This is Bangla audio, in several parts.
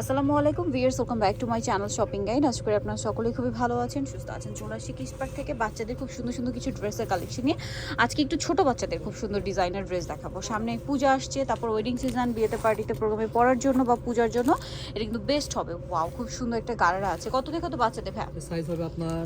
আসসালামু আলাইকুম viewers welcome back to my channel shopping guide. আশা করি আপনারা সকলেই খুবই ভালো আছেন, সুস্থ আছেন। চলে আসছি কিস পার্ক থেকে বাচ্চাদের খুব সুন্দর সুন্দর কিছু ড্রেসের কালেকশন নিয়ে। আজকে একটু ছোট বাচ্চাদের খুব সুন্দর ডিজাইনার ড্রেস দেখাবো। সামনে পূজা আসছে, তারপর ওয়েডিং সিজন বিয়েতে পার্টিতে প্রোগ্রামে পড়ার জন্য বা পূজার জন্য, এটা কিন্তু বেস্ট হবে। ওয়াও খুব সুন্দর একটা গাড়ারা আছে। কত থেকে কত বাচ্চাদের সাইজ হবে আপনার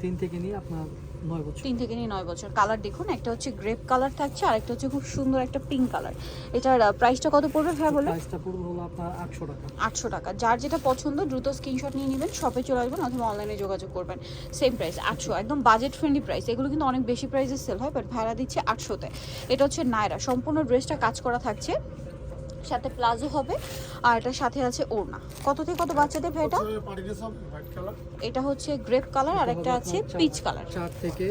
তিন থেকে নিয়ে আপনার নয় বছর। তিন থেকে নিয়ে নয় বছর। কালার দেখুন একটা হচ্ছে গ্রেপ কালার থাকছে আর একটা হচ্ছে খুব সুন্দর একটা পিঙ্ক কালার এটার প্রাইসটা কত পড়বে হ্যাঁ বলে প্রাইসটা পড়বে হলো আপনার আটশো টাকা। আটশো টাকা। যার যেটা পছন্দ দ্রুত স্ক্রিনশট নিয়ে নেবেন শপে চলে আসবেন অথবা অনলাইনে যোগাযোগ করবেন। সেম প্রাইস আটশো একদম বাজেট ফ্রেন্ডলি প্রাইস এগুলো কিন্তু অনেক বেশি প্রাইসে সেল হয় বাট ভাড়া দিচ্ছে আটশোতে। এটা হচ্ছে নায়রা সম্পূর্ণ ড্রেসটা কাজ করা থাকছে। সাথে প্লাজো হবে আর এটার সাথে আছে ওড়না। কত থেকে কত বাচ্চাদের এটা? হোয়াইট এটা হচ্ছে গ্রেপ কালার আর একটা আছে পিচ কালার চার থেকে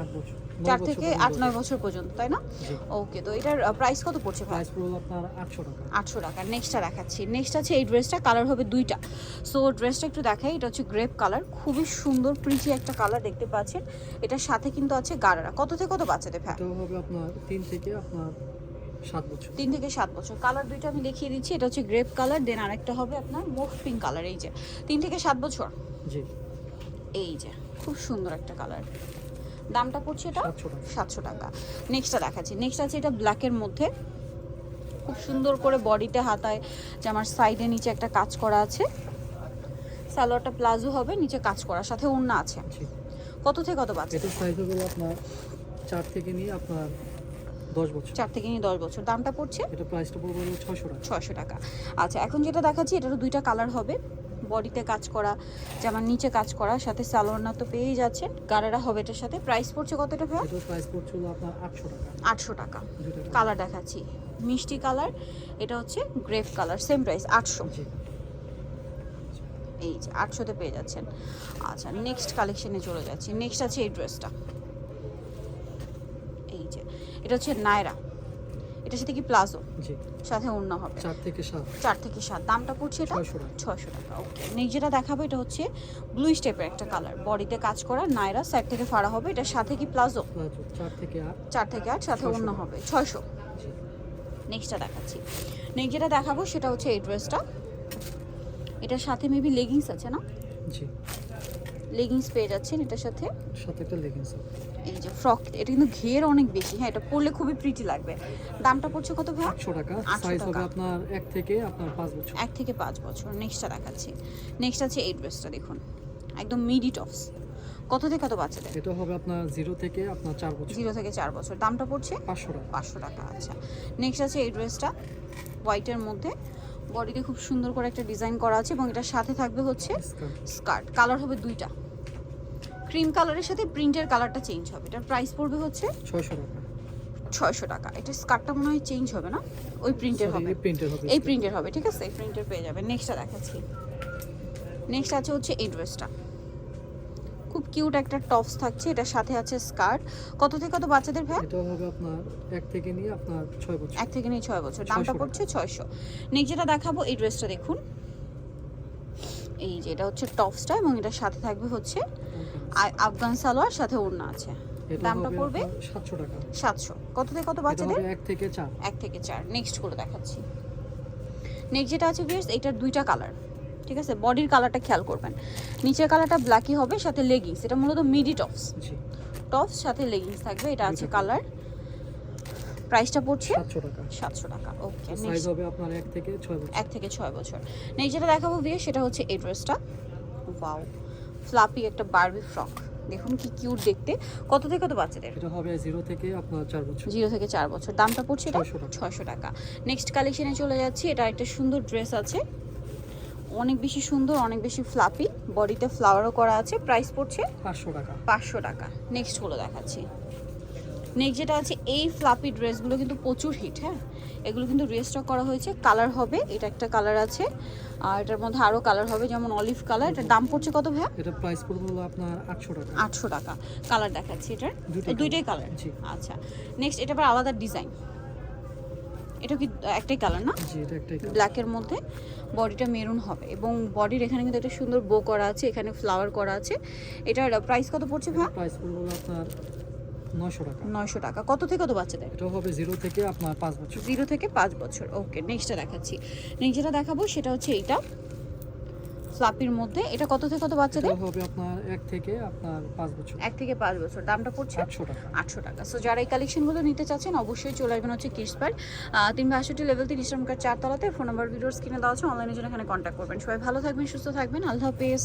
আট বছর। চার থেকে আট নয় বছর পর্যন্ত তাই না? ওকে তো এটার প্রাইস কত পড়ছে প্রাইস পড়বে আপনার আটশো টাকা। আটশো টাকা। নেক্সটটা দেখাচ্ছি। নেক্সট আছে এই ড্রেসটা কালার হবে দুইটা। সো ড্রেসটা একটু দেখাই এটা হচ্ছে গ্রেপ কালার খুবই সুন্দর প্রিচি একটা কালার দেখতে পাচ্ছেন। এটার সাথে কিন্তু আছে গারারা। কত থেকে কত বাচ্চাদের ভ্যা হবে আপনার তিন থেকে আপনার সাত বছর। তিন থেকে সাত বছর। কালার দুইটা আমি দেখিয়ে দিচ্ছি। এটা হচ্ছে গ্রেপ কালার দেন আরেকটা হবে আপনার মোভ পিঙ্ক কালার এই যে। তিন থেকে সাত বছর। জি। এই যে খুব সুন্দর একটা কালার দামটা পড়ছে এটা? সাতশো টাকা। নেক্সটটা দেখাচ্ছি। নেক্সট আছে এটা ব্ল্যাকের মধ্যে। খুব সুন্দর করে বডিতে হাতায় যে আমার সাইডে নিচে একটা কাজ করা আছে। সালোয়ারটা প্লাজো হবে নিচে কাজ করার সাথে ওড়না আছে। কত থেকে কত বাচ্চা এটার সাইজ হবে আপনার চার থেকে নিয়ে আপনার দশ বছর। চার থেকে নিয়ে দশ বছর। দামটা পড়ছে? এটা প্রাইসটা পড়বে হলো ছয়শো টাকা। ছয়শো টাকা। আচ্ছা এখন যেটা দেখাচ্ছি এটারও দুইটা কালার হবে। বডিতে কাজ করা যেমন নিচে কাজ করা সাথে সালোয়ারনা তো পেয়েই যাচ্ছেন। গাড়ারা হবে এটার সাথে। প্রাইস পড়ছে কতটা ভাই এটার প্রাইস পড়ছে আপনার আটশো টাকা। আটশো টাকা। কালার দেখাচ্ছি। মিষ্টি কালার এটা হচ্ছে গ্রেপ কালার সেম প্রাইস আটশো। জি। এই যে আটশোতে পেয়ে যাচ্ছেন। আচ্ছা নেক্সট কালেকশনে চলে যাচ্ছি। নেক্সট আছে এই ড্রেসটা এই যে এটা হচ্ছে নায়রা এটার সাথে কি প্লাজো? সাথে অন্য হবে। চার থেকে সাত। চার থেকে সাত। দামটা পড়ছে এটা ছয়শো টাকা। ওকে নেক্সট যেটা দেখাবো এটা হচ্ছে ব্লু স্টেপের একটা কালার বডিতে কাজ করা নায়রা সাইড থেকে ফাড়া হবে। এটার সাথে কি প্লাজো? চার থেকে আট। চার থেকে আট সাথে 600 অন্য হবে। ছয়শো। নেক্সটটা দেখাচ্ছি। নেক্সট যেটা দেখাবো সেটা হচ্ছে এই ড্রেসটা এটার সাথে মেবি লেগিংস আছে না? জি। লেগিংস পেয়ে যাচ্ছেন এটার সাথে। সাথে একটা লেগিংস এই যে ফ্রক এটা কিন্তু ঘের অনেক বেশি। হ্যাঁ এটা পরলে খুবই প্রিটি লাগবে। দামটা পড়ছে কত ভাই আটশো টাকা। 800 সাইজ হবে আপনার এক থেকে আপনার পাঁচ বছর। এক থেকে পাঁচ বছর। নেক্সটটা দেখাচ্ছি। নেক্সট আছে এই ড্রেসটা দেখুন। একদম মিডি টপস কত থেকে কত বাচ্চাদের? এটা হবে আপনার জিরো থেকে আপনার চার বছর। জিরো থেকে চার বছর। দামটা পড়ছে? পাঁচশো টাকা। পাঁচশো টাকা আচ্ছা। নেক্সট আছে এই ড্রেসটা হোয়াইটের মধ্যে। বডিতে খুব সুন্দর করে একটা ডিজাইন করা আছে এবং এটার সাথে থাকবে হচ্ছে স্কার্ট কালার হবে দুইটা। ক্রিম কালারের সাথে প্রিন্টের কালারটা চেঞ্জ হবে। এটার প্রাইস পড়বে হচ্ছে ছয়শো টাকা। ছয়শো টাকা। এটা স্কার্টটা মনে হয় চেঞ্জ হবে না? ওই প্রিন্টের হবে। এই প্রিন্টের হবে। ঠিক আছে? এই প্রিন্টের পেয়ে যাবে। নেক্সটটা দেখাচ্ছি। নেক্সট আছে হচ্ছে এই ড্রেসটা খুব কিউট একটা টপস থাকছে। এটার সাথে আছে স্কার্ট কত থেকে কত বাচ্চাদের ভ্যা এটা হবে আপনার এক থেকে নিয়ে আপনার ছয় বছর। এক থেকে নিয়ে ছয় বছর। দামটা পড়ছে ছয়শো। নেক্সট যেটা দেখাবো এই ড্রেসটা দেখুন। এই যে এটা হচ্ছে টপসটা এবং এটার সাথে থাকবে হচ্ছে আফগান সালোয়ার সাথে ওড়না আছে। দামটা পড়বে আপনার সাতশো টাকা। সাতশো। কত থেকে কত বাচ্চাদের? হবে এক থেকে চার। এক থেকে চার। নেক্সট করে দেখাচ্ছি। নেক্সট যেটা আছে ভিউয়ার্স এটার দুইটা কালার ঠিক আছে? বডির কালারটা খেয়াল করবেন। নিচের কালারটা ব্ল্যাকই হবে সাথে লেগিংস এটা মূলত মিডি টপস টপস সাথে লেগিংস থাকবে। এটা আছে কালার প্রাইসটা পড়ছে সাতশো টাকা। সাতশো টাকা। ওকে সাইজ হবে আপনার এক থেকে ছয় বছর। এক থেকে ছয় বছর। নেক্সট যেটা দেখাবো ভিয়ে সেটা হচ্ছে এই ড্রেসটা ওয়াও ফ্লাপি একটা বারবি ফ্রক। দেখুন কি কিউট দেখতে। কত থেকে কত বাচ্চাদের? এটা হবে 0 থেকে আপনার 4 বছর। 0 থেকে 4 বছর। দামটা পড়ছে এটা? 600 টাকা। নেক্সট কালেকশনে চলে যাচ্ছি। এটা একটা সুন্দর ড্রেস আছে। অনেক বেশি সুন্দর অনেক বেশি ফ্লাপি বডিতে ফ্লাওয়ারও করা আছে। প্রাইস পড়ছে পাঁচশো টাকা। পাঁচশো টাকা। নেক্সট হলো দেখাচ্ছি। নেক্সট যেটা আছে এই ফ্লাপি ড্রেসগুলো কিন্তু প্রচুর হিট হ্যাঁ? এগুলো কিন্তু রিস্টক করা হয়েছে। কালার হবে এটা একটা কালার আছে। আর এটার মধ্যে আরও কালার হবে যেমন অলিভ কালার এটার দাম পড়ছে কত ভাইয়া? এটা প্রাইস পড়বে আপনার আটশো টাকা। আটশো টাকা। কালার দেখাচ্ছি এটার। দুইটাই কালার আচ্ছা। নেক্সট এটা আবার আলাদা ডিজাইন এটা কি একটাই কালার না? ব্ল্যাকের মধ্যে বডিটা মেরুন হবে। এবং বডির এখানে কিন্তু একটা সুন্দর বো করা আছে এখানে ফ্লাওয়ার করা আছে। এটার প্রাইস কত পড়ছে ভাই প্রাইস পড়বে আপনার নয়শো টাকা। নয়শো টাকা। কত থেকে কত বাচ্চাদের? এটা হবে জিরো থেকে আপনার পাঁচ বছর। জিরো থেকে পাঁচ বছর। ওকে নেক্সটটা দেখাচ্ছি। নেক্সট যেটা দেখাবো সেটা হচ্ছে এইটা। ফ্লাপির মধ্যে। এটা কত থেকে কত বাচ্চাদের? হবে আপনার এক থেকে আপনার পাঁচ বছর। এক থেকে পাঁচ বছর। দামটা পড়ছে? আটশো টাকা। আটশো টাকা। সো যারা এই কালেকশনগুলো নিতে চাচ্ছেন অবশ্যই চলে আসবেন হচ্ছে কিসপার তিন বাষট্টি লেভেল তিন ইসলাম কার্ড চারতলাতে ফোন নাম্বার ভিডিওস কিনে দেওয়া আছে। অনলাইনে জন্য এখানে কন্ট্যাক্ট করবেন। সবাই ভালো থাকবেন সুস্থ থাকবেন। আল্লাহ হাফেজ।